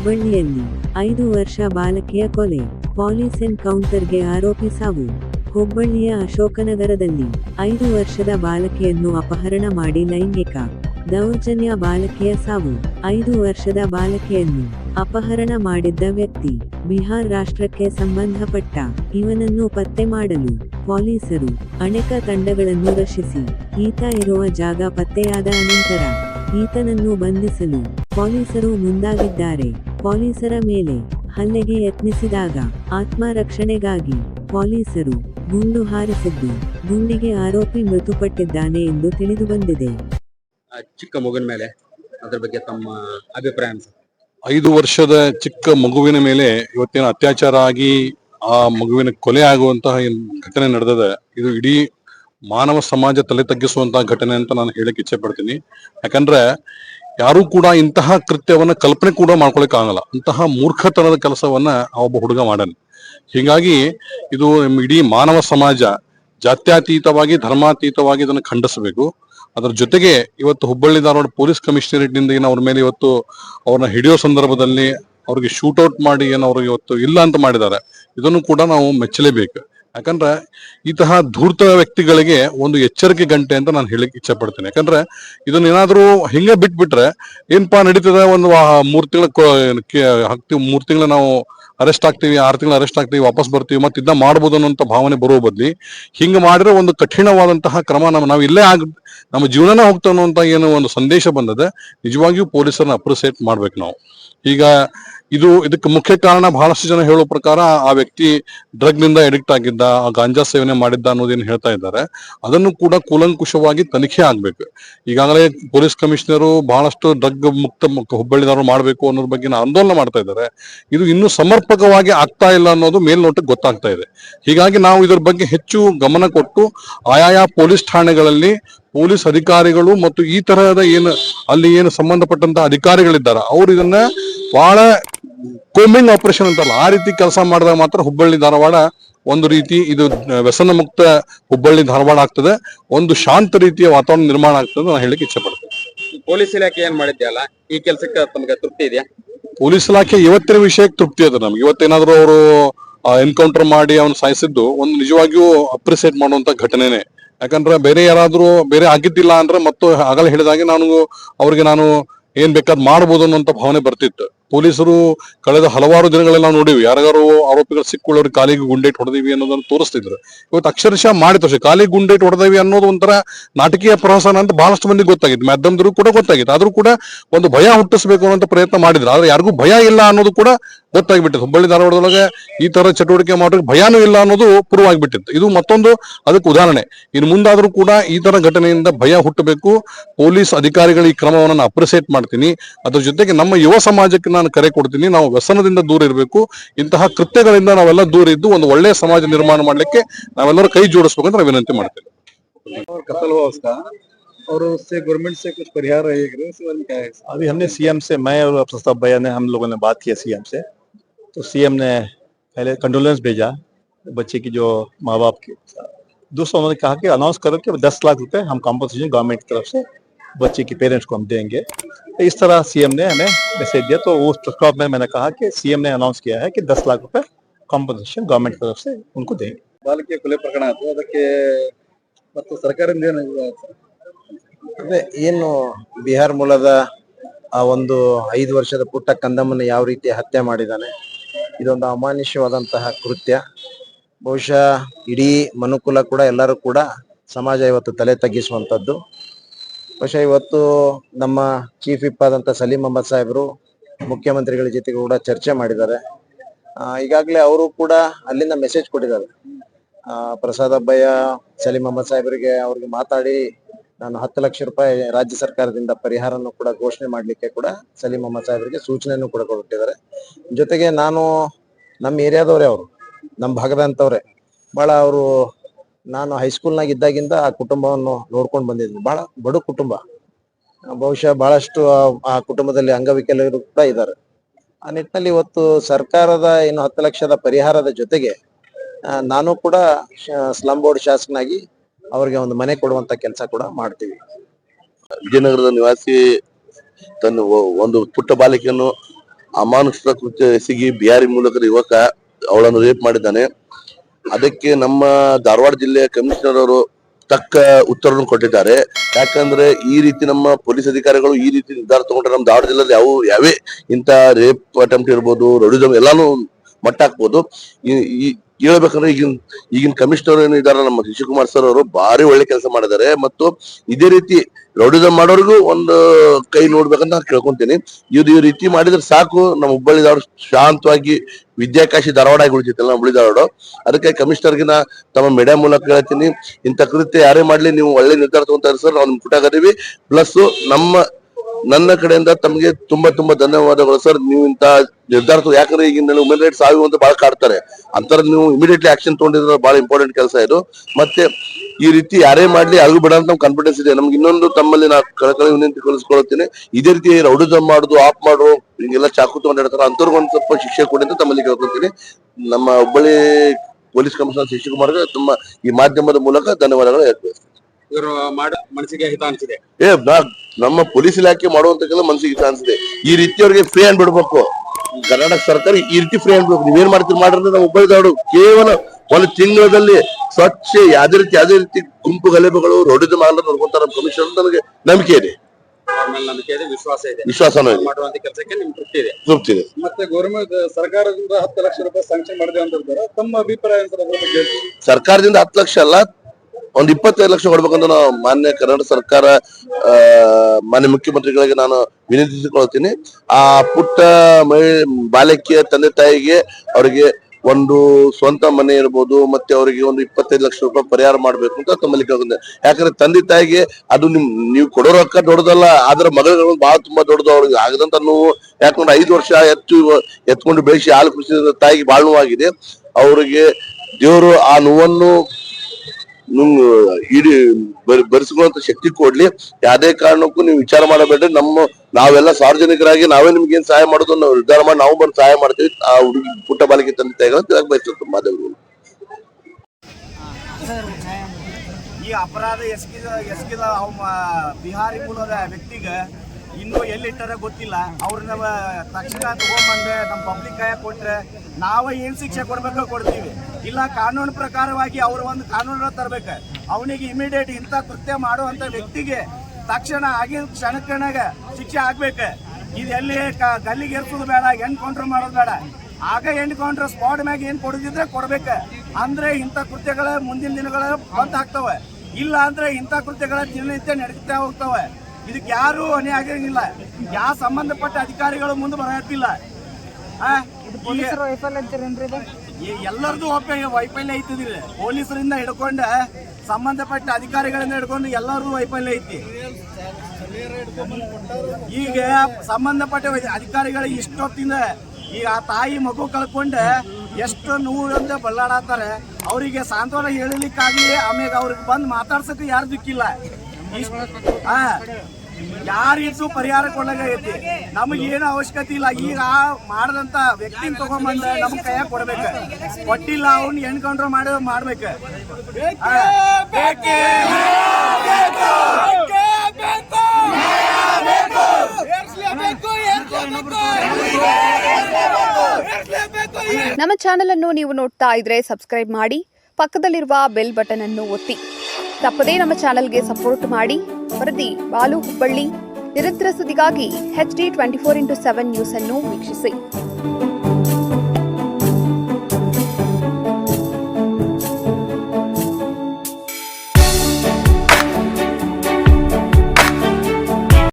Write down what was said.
ಹುಬ್ಬಳ್ಳಿಯಲ್ಲಿ ಐದು ವರ್ಷ ಬಾಲಕಿಯ ಕೊಲೆ. ಪೊಲೀಸ್ ಎನ್ಕೌಂಟರ್ಗೆ ಆರೋಪಿ ಸಾವು. ಹುಬ್ಬಳ್ಳಿಯ ಅಶೋಕನಗರದಲ್ಲಿ ಐದು ವರ್ಷದ ಬಾಲಕಿಯನ್ನು ಅಪಹರಣ ಮಾಡಿ ಲೈಂಗಿಕ ದೌರ್ಜನ್ಯ ಬಾಲಕಿಯ ಸಾವು. ಐದು ವರ್ಷದ ಬಾಲಕಿಯನ್ನು ಅಪಹರಣ ಮಾಡಿದ್ದ ವ್ಯಕ್ತಿ ಬಿಹಾರ್ ರಾಷ್ಟ್ರಕ್ಕೆ ಸಂಬಂಧಪಟ್ಟ ಇವನನ್ನು ಪತ್ತೆ ಮಾಡಲು ಪೊಲೀಸರು ಅನೇಕ ತಂಡಗಳನ್ನು ರಚಿಸಿ ಈತ ಇರುವ ಜಾಗ ಪತ್ತೆಯಾದ ಅನಂತರ ಈತನನ್ನು ಬಂಧಿಸಲು ಪೊಲೀಸರು ಮುಂದಾಗಿದ್ದಾರೆ. ಪೊಲೀಸರ ಮೇಲೆ ಹಲ್ಲೆಗೆ ಯತ್ನಿಸಿದಾಗ ಆತ್ಮರಕ್ಷಣೆಗಾಗಿ ಪೊಲೀಸರು ಗುಂಡು ಹಾರಿಸಿದ್ದು ಗುಂಡಿಗೆ ಆರೋಪಿ ಮೃತಪಟ್ಟಿದ್ದಾನೆ ಎಂದು ತಿಳಿದು ಬಂದಿದೆ ಚಿಕ್ಕ ಮಗುವಿನ ಮೇಲೆ ಅದರ ಬಗ್ಗೆ ತಮ್ಮ ಅಭಿಪ್ರಾಯ ಐದು ವರ್ಷದ ಚಿಕ್ಕ ಮಗುವಿನ ಮೇಲೆ ಇವತ್ತಿನ ಅತ್ಯಾಚಾರ ಆಗಿ ಆ ಮಗುವಿನ ಕೊಲೆ ಆಗುವಂತಹ ಘಟನೆ ನಡೆದದ ಇದು ಇಡೀ ಮಾನವ ಸಮಾಜ ತಲೆ ತಗ್ಗಿಸುವಂತಹ ಘಟನೆ ಅಂತ ನಾನು ಹೇಳಕ್ ಇಚ್ಛೆ ಪಡ್ತೀನಿ. ಯಾಕಂದ್ರೆ ಯಾರು ಕೂಡ ಇಂತಹ ಕೃತ್ಯವನ್ನ ಕಲ್ಪನೆ ಕೂಡ ಮಾಡ್ಕೊಳಕ್ ಆಗಲ್ಲ ಅಂತಹ ಮೂರ್ಖತನದ ಕೆಲಸವನ್ನ ಆ ಒಬ್ಬ ಹುಡುಗ ಮಾಡನ್ ಹೀಗಾಗಿ ಇದು ಇಡೀ ಮಾನವ ಸಮಾಜ ಜಾತ್ಯತೀತವಾಗಿ, ಧರ್ಮಾತೀತವಾಗಿ ಇದನ್ನು ಖಂಡಿಸಬೇಕು. ಅದರ ಜೊತೆಗೆ ಇವತ್ತು ಹುಬ್ಬಳ್ಳಿ ಧಾರವಾಡ ಪೊಲೀಸ್ ಕಮಿಷನರೇಟ್ನಿಂದ ಏನು ಅವ್ರ ಮೇಲೆ ಇವತ್ತು ಅವ್ರನ್ನ ಹಿಡಿಯೋ ಸಂದರ್ಭದಲ್ಲಿ ಅವ್ರಿಗೆ ಶೂಟ್ಔಟ್ ಮಾಡಿ ಏನು ಅವ್ರಿಗೆ ಇವತ್ತು ಇಲ್ಲ ಅಂತ ಮಾಡಿದ್ದಾರೆ. ಇದನ್ನು ಕೂಡ ನಾವು ಮೆಚ್ಚಲೇಬೇಕು. ಯಾಕಂದ್ರೆ ಇಂತಹ ಧೂರ್ತ ವ್ಯಕ್ತಿಗಳಿಗೆ ಒಂದು ಎಚ್ಚರಿಕೆ ಗಂಟೆ ಅಂತ ನಾನು ಹೇಳಿಕ್ ಇಚ್ಛೆ ಪಡ್ತೇನೆ ಯಾಕಂದ್ರೆ ಇದನ್ನ ಏನಾದರೂ ಹಿಂಗೆ ಬಿಟ್ಬಿಟ್ರೆ ಏನಪ್ಪಾ ನಡೀತದೆ? ಒಂದು ಮೂರ್ ತಿಂಗಳ ಹಾಕ್ತಿವಿ ಮೂರ್ ತಿಂಗಳ ನಾವು ಅರೆಸ್ಟ್ ಆಗ್ತೀವಿ, ಆರು ತಿಂಗಳು ಅರೆಸ್ಟ್ ಆಗ್ತೀವಿ, ವಾಪಸ್ ಬರ್ತೀವಿ, ಮತ್ತೆ ಇದನ್ನ ಮಾಡ್ಬೋದು ಅನ್ನೋಂಥ ಭಾವನೆ ಬರೋ ಬದ್ಲಿ ಹಿಂಗ ಮಾಡಿದ್ರೆ ಒಂದು ಕಠಿಣವಾದಂತಹ ಕ್ರಮ ನಮ್ಮ ನಾವು ಇಲ್ಲೇ ಆಗ ನಮ್ಮ ಜೀವನನೇ ಹೋಗ್ತಾ ಅನ್ನುವಂತ ಏನು ಒಂದು ಸಂದೇಶ ಬಂದದೆ, ನಿಜವಾಗಿಯೂ ಪೊಲೀಸರನ್ನ ಅಪ್ರಿಸಿಯೇಟ್ ಮಾಡ್ಬೇಕು ನಾವು. ಈಗ ಇದು ಇದಕ್ಕೆ ಮುಖ್ಯ ಕಾರಣ ಬಹಳಷ್ಟು ಜನ ಹೇಳೋ ಪ್ರಕಾರ ಆ ವ್ಯಕ್ತಿ ಡ್ರಗ್ನಿಂದ ಎಡಿಕ್ಟ್ ಆಗಿದ್ದ, ಆ ಗಾಂಜಾ ಸೇವನೆ ಮಾಡಿದ್ದ ಅನ್ನೋದೇನು ಹೇಳ್ತಾ ಇದ್ದಾರೆ. ಅದನ್ನು ಕೂಡ ಕೂಲಂಕುಷವಾಗಿ ತನಿಖೆ ಆಗ್ಬೇಕು. ಈಗಾಗಲೇ ಪೊಲೀಸ್ ಕಮಿಷನರು ಬಹಳಷ್ಟು ಡ್ರಗ್ ಮುಕ್ತ ಹುಬ್ಬಳ್ಳಿದಾರರು ಮಾಡಬೇಕು ಅನ್ನೋದ್ರ ಬಗ್ಗೆ ಆಂದೋಲನ ಮಾಡ್ತಾ ಇದ್ದಾರೆ. ಇದು ಇನ್ನೂ ಸಮರ್ಪಕವಾಗಿ ಆಗ್ತಾ ಇಲ್ಲ ಅನ್ನೋದು ಮೇಲ್ನೋಟಕ್ಕೆ ಗೊತ್ತಾಗ್ತಾ ಇದೆ. ಹೀಗಾಗಿ ನಾವು ಇದ್ರ ಬಗ್ಗೆ ಹೆಚ್ಚು ಗಮನ ಕೊಟ್ಟು ಆಯಾಯ ಪೊಲೀಸ್ ಠಾಣೆಗಳಲ್ಲಿ ಪೊಲೀಸ್ ಅಧಿಕಾರಿಗಳು ಮತ್ತು ಈ ತರಹದ ಏನು ಅಲ್ಲಿ ಏನು ಸಂಬಂಧಪಟ್ಟಂತ ಅಧಿಕಾರಿಗಳಿದ್ದಾರೆ, ಅವರು ಇದನ್ನ ಬಹಳ ಕೋಮಿಂಗ್ ಆಪರೇಷನ್ ಅಂತಾರಲ್ಲ ಆ ರೀತಿ ಕೆಲಸ ಮಾಡಿದಾಗ ಮಾತ್ರ ಹುಬ್ಬಳ್ಳಿ ಧಾರವಾಡ ಒಂದು ರೀತಿ ಇದು ವ್ಯಸನ ಮುಕ್ತ ಹುಬ್ಬಳ್ಳಿ ಧಾರವಾಡ ಆಗ್ತದೆ. ಒಂದು ಶಾಂತ ರೀತಿಯ ವಾತಾವರಣ ನಿರ್ಮಾಣ ಆಗ್ತದೆ ನಾನು ಹೇಳಕ್ಕೆ ಇಚ್ಛೆ ಪಡ್ತೇನೆ. ಪೊಲೀಸ್ ಇಲಾಖೆ ಏನ್ ಮಾಡಿದ್ಯಲ್ಲ? ಈ ಕೆಲಸಕ್ಕೆ ತಮಗೆ ತೃಪ್ತಿ ಇದೆಯಾ? ಪೊಲೀಸ್ ಇಲಾಖೆ ಇವತ್ತಿನ ವಿಷಯಕ್ಕೆ ತೃಪ್ತಿ ಅದ ನಮ್ಗೆ. ಇವತ್ತೇನಾದ್ರೂ ಅವರು ಎನ್ಕೌಂಟರ್ ಮಾಡಿ ಅವ್ನು ಸಾಯಿಸಿದ್ದು ಒಂದು ನಿಜವಾಗಿಯೂ ಅಪ್ರಿಸಿಯೇಟ್ ಮಾಡುವಂತ ಘಟನೆನೆ. ಯಾಕಂದ್ರೆ ಬೇರೆ ಯಾರಾದ್ರೂ ಬೇರೆ ಆಗಿದ್ದಿಲ್ಲ ಅಂದ್ರೆ ಮತ್ತು ಆಗಲೇ ಹೇಳಿದಾಗೆ ನಾನು ಅವ್ರಿಗೆ ನಾನು ಏನ್ ಬೇಕಾದ್ ಮಾಡ್ಬೋದು ಅನ್ನೋಂತ ಭಾವನೆ ಬರ್ತಿತ್ತು. ಪೊಲೀಸರು ಕಳೆದ ಹಲವಾರು ದಿನಗಳಲ್ಲಿ ನಾವು ನೋಡಿವಿ ಯಾರಿಗಾರು ಆರೋಪಿಗಳು ಸಿಕ್ಕೊಳ್ಳೋರು ಕಾಲಿಗೆ ಗುಂಡೇಟ್ ಹೊಡೆದಿವಿ ಅನ್ನೋದನ್ನ ತೋರಿಸ್ತಿದ್ರು. ಇವತ್ತು ಅಕ್ಷರಶಃ ಮಾಡಿ ತೋರಿಸಿ ಕಾಲಿಗೆ ಗುಂಡೇಟ್ ಹೊಡೆದಿವಿ ಅನ್ನೋದು ಒಂಥರ ನಾಟಕೀಯ ಪ್ರಹಸನ ಅಂತ ಬಹಳಷ್ಟು ಮಂದಿಗೆ ಗೊತ್ತಾಗಿತ್ತು. ಮಾಧ್ಯಮದ್ರು ಕೂಡ ಗೊತ್ತಾಗಿತ್ತು. ಆದ್ರೂ ಕೂಡ ಒಂದು ಭಯ ಹುಟ್ಟಿಸಬೇಕು ಅನ್ನೋ ಪ್ರಯತ್ನ ಮಾಡಿದ್ರು. ಆದ್ರೆ ಯಾರಿಗೂ ಭಯ ಇಲ್ಲ ಅನ್ನೋದು ಕೂಡ ಗೊತ್ತಾಗ್ಬಿಟ್ಟಿತ್ತು. ಹುಬ್ಬಳ್ಳಿ ಧಾರವಾಡದೊಳಗೆ ಈ ತರ ಚಟುವಟಿಕೆ ಮಾಡೋಕೆ ಭಯಾನೂ ಇಲ್ಲ ಅನ್ನೋದು ಪ್ರೂವ್ ಆಗ್ಬಿಟ್ಟಿತ್ತು ಇದು ಮತ್ತೊಂದು ಅದಕ್ಕೆ ಉದಾಹರಣೆ. ಇನ್ನು ಮುಂದಾದರೂ ಕೂಡ ಈ ತರ ಘಟನೆಯಿಂದ ಭಯ ಹುಟ್ಟಬೇಕು. ಪೊಲೀಸ್ ಅಧಿಕಾರಿಗಳು ಈ ಕ್ರಮವನ್ನು ನಾನು ಅಪ್ರಿಸಿಯೇಟ್ ಮಾಡ್ತೀನಿ. ಅದ್ರ ಜೊತೆಗೆ ನಮ್ಮ ಯುವ ಸಮಾಜಕ್ಕೆ ನಾನು ಕರೆ ಕೊಡ್ತೀನಿ ನಾವು ವ್ಯಸನದಿಂದ ದೂರ ಇರಬೇಕು ಇಂತಹ ಕೃತ್ಯಗಳಿಂದ ನಾವೆಲ್ಲ ದೂರ ಇದ್ದು ಒಂದು ಒಳ್ಳೆಯ ಸಮಾಜ ನಿರ್ಮಾಣ ಮಾಡ್ಲಿಕ್ಕೆ ನಾವೆಲ್ಲರೂ ಕೈ ಜೋಡಿಸ್ಬೇಕು ಅಂತ ನಾನು ವಿನಂತಿ ಮಾಡ್ತೇನೆ और कत्ल हुआ उसका और उससे गवर्नमेंट से कुछ परिहार रहेगा इस बारे में क्या है अभी हमने सीएम से मैं और प्रस्ताव भैया ने हम लोगों ने बात किया सीएम से तो सीएम ने पहले कंडोलेंस भेजा बच्चे की जो माँ बाप की दूसरा उन्होंने कहा कि अनाउंस करो कि दस लाख रुपए हम कॉम्पोजिशन गवर्नमेंट की तरफ से बच्चे की पेरेंट्स को हम देंगे तो इस तरह सीएम ने हमें मैसेज दिया तो उस प्रस्ताव में मैंने कहा कि सीएम ने अनाउंस किया है कि दस लाख रुपए कॉम्पोजिशन गवर्नमेंट की तरफ से उनको देंगे ಬಾಲಕಿಯ ಕೊಲೆ ಪ್ರಕರಣ ಆಯ್ತು ಅದಕ್ಕೆ ಮತ್ತು ಸರ್ಕಾರದಿಂದ ಏನು ಇದು ಆಯ್ತು? ಅದೇ ಏನು ಬಿಹಾರ್ ಮೂಲದ ಆ ಒಂದು ಐದು ವರ್ಷದ ಪುಟ್ಟ ಕಂದಮ್ಮನ ಯಾವ ರೀತಿ ಹತ್ಯೆ ಮಾಡಿದ್ದಾನೆ ಇದೊಂದು ಅಮಾನುಷ್ಯವಾದಂತಹ ಕೃತ್ಯ ಬಹುಶಃ ಇಡೀ ಮನುಕುಲ ಕೂಡ ಎಲ್ಲರೂ ಕೂಡ ಸಮಾಜ ಇವತ್ತು ತಲೆ ತಗ್ಗಿಸುವಂತದ್ದು ಬಹುಶಃ ಇವತ್ತು ನಮ್ಮ ಚೀಫ್ ವಿಪ್ ಆದಂತ ಸಲೀಂ ಅಹಮದ್ ಸಾಹೇಬರು ಮುಖ್ಯಮಂತ್ರಿಗಳ ಜೊತೆ ಕೂಡ ಚರ್ಚೆ ಮಾಡಿದ್ದಾರೆ. ಈಗಾಗಲೇ ಅವರು ಕೂಡ ಅಲ್ಲಿಂದ ಮೆಸೇಜ್ ಕೊಟ್ಟಿದ್ದಾರೆ. ಪ್ರಸಾದ್ ಅಬ್ಬಯ್ಯ, ಸಲೀಂ ಅಹಮದ್ ಸಾಹೇಬರಿಗೆ ಅವ್ರಿಗೆ ಮಾತಾಡಿ ನಾನು ಹತ್ತು ಲಕ್ಷ ರೂಪಾಯಿ ರಾಜ್ಯ ಸರ್ಕಾರದಿಂದ ಪರಿಹಾರವನ್ನು ಕೂಡ ಘೋಷಣೆ ಮಾಡಲಿಕ್ಕೆ ಕೂಡ ಸಲೀಂ ಅಹಮದ್ ಸಾಹೇಬರಿಗೆ ಸೂಚನೆಯನ್ನು ಕೂಡ ಕೊಟ್ಟಿದ್ದಾರೆ. ಜೊತೆಗೆ ನಾನು ನಮ್ಮ ಏರಿಯಾದವರೇ ಅವರು, ನಮ್ಮ ಭಾಗದಂತವ್ರೆ ಬಹಳ ಅವರು ನಾನು ಹೈಸ್ಕೂಲ್ನಾಗ ಇದ್ದಾಗಿಂದ ಆ ಕುಟುಂಬವನ್ನು ನೋಡ್ಕೊಂಡು ಬಂದಿದ್ದೀನಿ. ಬಹಳ ಬಡ ಕುಟುಂಬ. ಬಹುಶಃ ಬಹಳಷ್ಟು ಆ- ಕುಟುಂಬದಲ್ಲಿ ಅಂಗವಿಕಲರು ಕೂಡ ಇದ್ದಾರೆ. ಆ ನಿಟ್ಟಿನಲ್ಲಿ ಇವತ್ತು ಸರ್ಕಾರದ ಏನು ಹತ್ತು ಲಕ್ಷದ ಪರಿಹಾರದ ಜೊತೆಗೆ ನಾನು ಕೂಡ ಸ್ಲಂ ಬೋರ್ಡ್ ಶಾಸಕನಾಗಿ ಅವರಿಗೆ ಒಂದು ಮನೆ ಕೊಡುವಂತ ಕೆಲಸ ಕೂಡ ಮಾಡ್ತೀವಿ. ವಿಜಯನಗರದ ನಿವಾಸಿ ತನ್ನ ಒಂದು ಪುಟ್ಟ ಬಾಲಕಿಯನ್ನು ಅಮಾನುಷ ಕೃತ್ಯ ಎಸಗಿ ಬಿಹಾರಿ ಮೂಲಕ ಯುವಕ ಅವಳನ್ನು ರೇಪ್ ಮಾಡಿದ್ದಾನೆ. ಅದಕ್ಕೆ ನಮ್ಮ ಧಾರವಾಡ ಜಿಲ್ಲೆಯ ಕಮಿಷನರ್ ಅವರು ತಕ್ಕ ಉತ್ತರವನ್ನು ಕೊಟ್ಟಿದ್ದಾರೆ. ಯಾಕಂದ್ರೆ ಈ ರೀತಿ ನಮ್ಮ ಪೊಲೀಸ್ ಅಧಿಕಾರಿಗಳು ಈ ರೀತಿ ನಿರ್ಧಾರ ತಗೊಂಡ್ರೆ ನಮ್ಮ ಧಾರವಾಡ ಜಿಲ್ಲೆಯಲ್ಲಿ ಯಾವ, ಯಾವೇ ಇಂತ ರೇಪ್ ಅಟೆಂಪ್ಟ್ ಇರ್ಬೋದು ರೌಡಿಸಮ್ ಎಲ್ಲಾನು ಮಟ್ಟ ಹಾಕ್ಬೋದು. ಈ- ಹೇಳ್ಬೇಕಂದ್ರೆ ಈಗಿನ ಈಗಿನ ಕಮಿಷನರ್ ಏನು ಇದಾರೆ, ನಮ್ಮ ಶಿವಕುಮಾರ್ ಸರ್ ಅವರು ಭಾರಿ ಒಳ್ಳೆ ಕೆಲಸ ಮಾಡಿದ್ದಾರೆ. ಮತ್ತು ಇದೇ ರೀತಿ ರೌಡಿಸಮ್ ಮಾಡೋರಿಗೂ ಒಂದು ಕೈ ನೋಡ್ಬೇಕಂತ ನಾನು ಕೇಳ್ಕೊಂತೀನಿ. ಇವ್ರು ಈ ರೀತಿ ಮಾಡಿದ್ರೆ ಸಾಕು. ನಮ್ಮ ಹುಬ್ಬಳ್ಳಿ ಧಾರವಾಡ ಶಾಂತವಾಗಿ ವಿದ್ಯಾಕಾಶಿ ಧಾರವಾಡ ಆಗಿ ಉಳಿತೈತಲ್ಲ ಹುಬ್ಬಳ್ಳಿ ಧಾರವಾಡ. ಅದಕ್ಕೆ ಕಮಿಷನರ್ಗೆ ನಾ ತಮ್ಮ ಮೀಡಿಯಾ ಮೂಲಕ ಹೇಳ್ತೀನಿ. ಇಂಥ ಕೃತ್ಯ ಯಾರೇ ಮಾಡ್ಲಿ, ನೀವು ಒಳ್ಳೆ ನಿರ್ಧಾರ ತಗೊಂತಾರೆ ಸರ್ ನಾವು ನಿಮ್ ಪುಟಾಗದೀವಿ ಪ್ಲಸ್ ನಮ್ಮ ನನ್ನ ಕಡೆಯಿಂದ ತಮಗೆ ತುಂಬಾ ತುಂಬಾ ಧನ್ಯವಾದಗಳು ಸರ್. ನೀವು ಇಂತ ನಿರ್ಧಾರ ಯಾಕಂದ್ರೆ ಈಗಿನ ವುಮೆನ್ ರೈಟ್ಸ್ ಸಾವಿ ಅಂತ ಬಹಳ ಕಾಡ್ತಾರೆ. ಅಂತರ ನೀವು ಇಮಿಡಿಯೇಟ್ಲಿ ಆಕ್ಷನ್ ತಗೊಂಡಿದ್ರೆ ಬಹಳ ಇಂಪಾರ್ಟೆಂಟ್ ಕೆಲಸ ಇದು. ಮತ್ತೆ ಈ ರೀತಿ ಯಾರೇ ಮಾಡ್ಲಿ ಅಲ್ಲಿ ಬಿಡ ಅಂತ ನಮ್ಗೆ ಕಾನ್ಫಿಡೆನ್ಸ್ ಇದೆ. ನಮ್ಗೆ ಇನ್ನೊಂದು ತಮ್ಮಲ್ಲಿ ನಾ ಕಳಕಳಿ ವಿನಂತಿ ಕಳಿಸ್ಕೊಳ್ತೀನಿ. ಇದೇ ರೀತಿ ರೌಡಿಸಮ್ ಮಾಡುದು ಆಫ್ ಮಾಡು ಹಿಂಗೆಲ್ಲ ಚಾಕು ತಗೊಂಡಿರ್ತಾರ ಅಂತವ್ರಿಗೆ ಒಂದು ಸ್ವಲ್ಪ ಶಿಕ್ಷೆ ಕೊಡಿ ಅಂತ ತಮ್ಮಲ್ಲಿ ಕೇಳ್ಕೊತೀನಿ. ನಮ್ಮ ಹುಬ್ಬಳ್ಳಿ ಪೊಲೀಸ್ ಕಮಿಷನರ್ ಶಶಿಕುಮಾರ್ಗೆ ತುಂಬಾ ಈ ಮಾಧ್ಯಮದ ಮೂಲಕ ಧನ್ಯವಾದಗಳು ಹೇಳ್ತೀನಿ. ಇವರು ಮಾಡ ಮನಸ್ಸಿಗೆ ಹಿತ ಅನಿಸಿದೆ. ಏ ನಮ್ಮ ಪೊಲೀಸ್ ಇಲಾಖೆ ಮಾಡುವಂತ ಮನಸ್ಸಿಗೆ ಹಿತ ಅನ್ಸಿದೆ. ಈ ರೀತಿಯವ್ರಿಗೆ ಫ್ರೀ ಹ್ಯಾಂಡ್ ಬಿಡ್ಬೇಕು ಕರ್ನಾಟಕ ಸರ್ಕಾರ ಈ ರೀತಿ ಫ್ರೀ ಹ್ಯಾಂಡ್ ಬಿಡ್ಬೇಕು ನೀವೇನ್ ಮಾಡ್ತೀರಿ? ಮಾಡ್ರಿ ಹುಬ್ಬಳ್ಳಿ ಧಾರವಾಡ ಕೇವಲ ಒಂದು ತಿಂಗಳಲ್ಲಿ ಸ್ವಚ್ಛ ಯಾವ್ದೇ ರೀತಿ ಯಾವ್ದೇ ರೀತಿ ಗುಂಪು ಗಲಭೆಗಳು ರೊಡಿದ ಮಾಲ ನೋಡ್ಕೊಂತಾರ ಕಮಿಷನ್ ನನಗೆ ನಂಬಿಕೆ ಇದೆ. ನಂಬಿಕೆ ಇದೆ ವಿಶ್ವಾಸ ಇದೆ. ಇದೆ. ಮಾಡುವಂತ ಕೆಲಸಕ್ಕೆ ನಿಮ್ಗೆ ತೃಪ್ತಿ ಇದೆ. ತೃಪ್ತಿ ಇದೆ. ಮತ್ತೆ ಗೌರ್ಮೆಂಟ್ ಸರ್ಕಾರದಿಂದ ಹತ್ತು ಲಕ್ಷ ರೂಪಾಯಿ ಸ್ಯಾಂಕ್ಷನ್ ಮಾಡಿದೆ ಅಂತ ತಮ್ಮ ಅಭಿಪ್ರಾಯ ಅಂತ. ಸರ್ಕಾರದಿಂದ ಹತ್ತು ಲಕ್ಷ ಅಲ್ಲ ಒಂದ್ ಇಪ್ಪತ್ತೈದು ಲಕ್ಷ ಕೊಡ್ಬೇಕಂತ ನಾವು ಮಾನ್ಯ ಕರ್ನಾಟಕ ಸರ್ಕಾರ ಮಾನ್ಯ ಮುಖ್ಯಮಂತ್ರಿಗಳಿಗೆ ನಾನು ವಿನಂತಿಸಿಕೊಳ್ತೀನಿ. ಆ ಪುಟ್ಟ ಮಹಿ, ಬಾಲಕಿಯ ತಂದೆ ತಾಯಿಗೆ ಅವರಿಗೆ ಒಂದು ಸ್ವಂತ ಮನೆ ಇರ್ಬೋದು, ಮತ್ತೆ ಅವರಿಗೆ ಒಂದು ಇಪ್ಪತ್ತೈದು ಲಕ್ಷ ರೂಪಾಯಿ ಪರಿಹಾರ ಮಾಡ್ಬೇಕು ಅಂತ ತಮ್ಮಲ್ಲಿ ಕೇಳ್ಕೊಂಡೆ ಯಾಕಂದ್ರೆ ತಂದೆ ತಾಯಿಗೆ ಅದು ನಿಮ್, ನೀವು ಕೊಡೋ ರೊಕ್ಕ ದೊಡ್ಡದಲ್ಲ ಆದ್ರ ಮಗಳು ಬಹಳ ತುಂಬಾ ದೊಡ್ಡದು, ಅವ್ರಿಗೆ ಆಗದಂತ ನೋವು. ಯಾಕಂದ್ರೆ ಐದು ವರ್ಷ ಎತ್ತು, ಎತ್ಕೊಂಡು ಬೆಳೆಸಿ ಹಾಲು ಕುಡಿಸಿದ ತಾಯಿಗೆ ಬಹಳ ನೋವಾಗಿದೆ. ಅವರಿಗೆ ದೇವರು ಆ ನೋವನ್ನು ಇಡೀ ಬರ್- ಭರಿಸ್ಕೊಳ್ಳುವಂತ ಶಕ್ತಿ ಕೊಡ್ಲಿ. ಯಾವುದೇ ಕಾರಣಕ್ಕೂ ನೀವು ವಿಚಾರ ಮಾಡಬೇಡ್ರಿ. ನಮ್ಮ, ನಾವೆಲ್ಲ ಸಾರ್ವಜನಿಕರಾಗಿ ನಾವೇ ನಿಮ್ಗೆ ಏನ್ ಸಹಾಯ ಮಾಡೋದು ನಾವು ನಿರ್ಧಾರ ಮಾಡಿ ನಾವು ಬಂದು ಸಹಾಯ ಮಾಡ್ತೀವಿ. ಆ ಹುಡುಗಿ ಪುಟ್ಟ ಬಾಲಿಕೆ ತಂದೆ ತಾಯಿಗಳು ತಿಳಕ್ ಬಯಸುತ್ತೆ ಮಾಧ್ಯಮಗಳು ಈ ಅಪರಾಧ ಎಸಗಿದ ಎಸಗಿದ ಬಿಹಾರಿ ಮೂಲದ ವ್ಯಕ್ತಿಗೆ ಇನ್ನೂ ಎಲ್ಲಿಟ್ಟಾರ ಗೊತ್ತಿಲ್ಲ. ಅವ್ರನ್ನ ತಕ್ಷಣ ತಗೊಂಡ್ಬಂದ್ರೆ ನಮ್ಮ ಪಬ್ಲಿಕ್ ಕಾಯ ಕೊಟ್ರೆ ನಾವೇ ಏನು ಶಿಕ್ಷೆ ಕೊಡ್ಬೇಕೋ ಕೊಡ್ತೀವಿ. ಇಲ್ಲ, ಕಾನೂನು ಪ್ರಕಾರವಾಗಿ ಅವರು ಒಂದು ಕಾನೂನು ತರಬೇಕು. ಅವನಿಗೆ ಇಮಿಡಿಯೇಟ್ ಇಂಥ ಕೃತ್ಯ ಮಾಡುವಂತ ವ್ಯಕ್ತಿಗೆ ತಕ್ಷಣ ಆಗಿನ ಕ್ಷಣಕ್ಕಣಾಗ ಶಿಕ್ಷೆ ಆಗ್ಬೇಕು. ಇದು ಎಲ್ಲಿ ಕ- ಗಲ್ಲಿಗೆ ಏರ್ಸೋದು ಬೇಡ ಎನ್ಕೌಂಟರ್ ಮಾಡೋದು ಬೇಡ. ಆಗ ಎನ್ಕೌಂಟರ್ ಸ್ಪಾಟ್ ಮ್ಯಾಗ ಏನ್ ಕೊಡದಿದ್ರೆ ಕೊಡ್ಬೇಕು. ಅಂದ್ರೆ ಇಂಥ ಕೃತ್ಯಗಳ ಮುಂದಿನ ದಿನಗಳ ಬಂದ್ ಆಗ್ತವೆ ಇಲ್ಲ ಅಂದ್ರೆ ಇಂಥ ಕೃತ್ಯಗಳ ದಿನನಿತ್ಯ ನಡೀತಾ ಹೋಗ್ತವೆ. ಇದಕ್ಕೆ ಯಾರು ಹೊಣೆ ಆಗಿರಂಗಿಲ್ಲ. ಯಾವ ಸಂಬಂಧಪಟ್ಟ ಅಧಿಕಾರಿಗಳು ಮುಂದೆ ಬರತ್ತಿಲ್ಲ ಎಲ್ಲರದು ವೈಫಲ್ಯ ಐತಿದ್ರಿ ಪೊಲೀಸರಿಂದ ಹಿಡ್ಕೊಂಡ, ಸಂಬಂಧಪಟ್ಟ ಅಧಿಕಾರಿಗಳಿಂದ ಹಿಡ್ಕೊಂಡು ಎಲ್ಲರದು ವೈಫಲ್ಯ ಐತಿ. ಈಗ ಸಂಬಂಧಪಟ್ಟ ಅಧಿಕಾರಿಗಳಿಗೆ ಅಧಿಕಾರಿಗಳು ಇಷ್ಟೊತ್ತಿಂದ ಈಗ ಆ ತಾಯಿ ಮಗು ಕಳ್ಕೊಂಡ ಎಷ್ಟು ನೋವು ಅಂತ ಬಳ್ಳಾಡತ್ತಾರೆ ಅವರಿಗೆ ಸಾಂತ್ವನ ಹೇಳಲಿಕ್ಕಾಗಿ ಆಮೇಲೆ ಅವ್ರಿಗೆ ಬಂದು ಮಾತಾಡ್ಸಕ್ಕೆ ಯಾರು ದಿಕ್ಕಿಲ್ಲ. ಹಾ ಯಾರಿಗೂ ಪರಿಹಾರ ಕೊಡ್ಲಾಗೈತಿ ನಮಗೆ ಏನು ಅವಶ್ಯಕತೆ ಇಲ್ಲ. ಈಗ ಆ ಮಾಡದಂತ ವ್ಯಕ್ತಿನ ತಗೊಂಬಂದ ನಮ್ ಕೈಯಾಗ ಕೊಡ್ಬೇಕು. ಕೊಟ್ಟಿಲ್ಲ ಅವ್ನ ಎನ್ಕೌಂಟರ್ ಮಾಡಿ ಮಾಡ್ಬೇಕು. ನಮ್ಮ ಚಾನೆಲ್ ಅನ್ನು ನೀವು ನೋಡ್ತಾ ಇದ್ರೆ ಸಬ್ಸ್ಕ್ರೈಬ್ ಮಾಡಿ ಪಕ್ಕದಲ್ಲಿರುವ ಬೆಲ್ ಬಟನ್ ಅನ್ನು ಒತ್ತಿ. ತಪ್ಪದೇ ನಮ್ಮ ಚಾನೆಲ್ಗೆ ಸಪೋರ್ಟ್ ಮಾಡಿ. ವರದಿ ಬಾಲು ಹುಬ್ಬಳ್ಳಿ. ನಿರಂತರ ಸುದ್ದಿಗಾಗಿ H D twenty four into seven news ಅನ್ನು ವೀಕ್ಷಿಸಿ.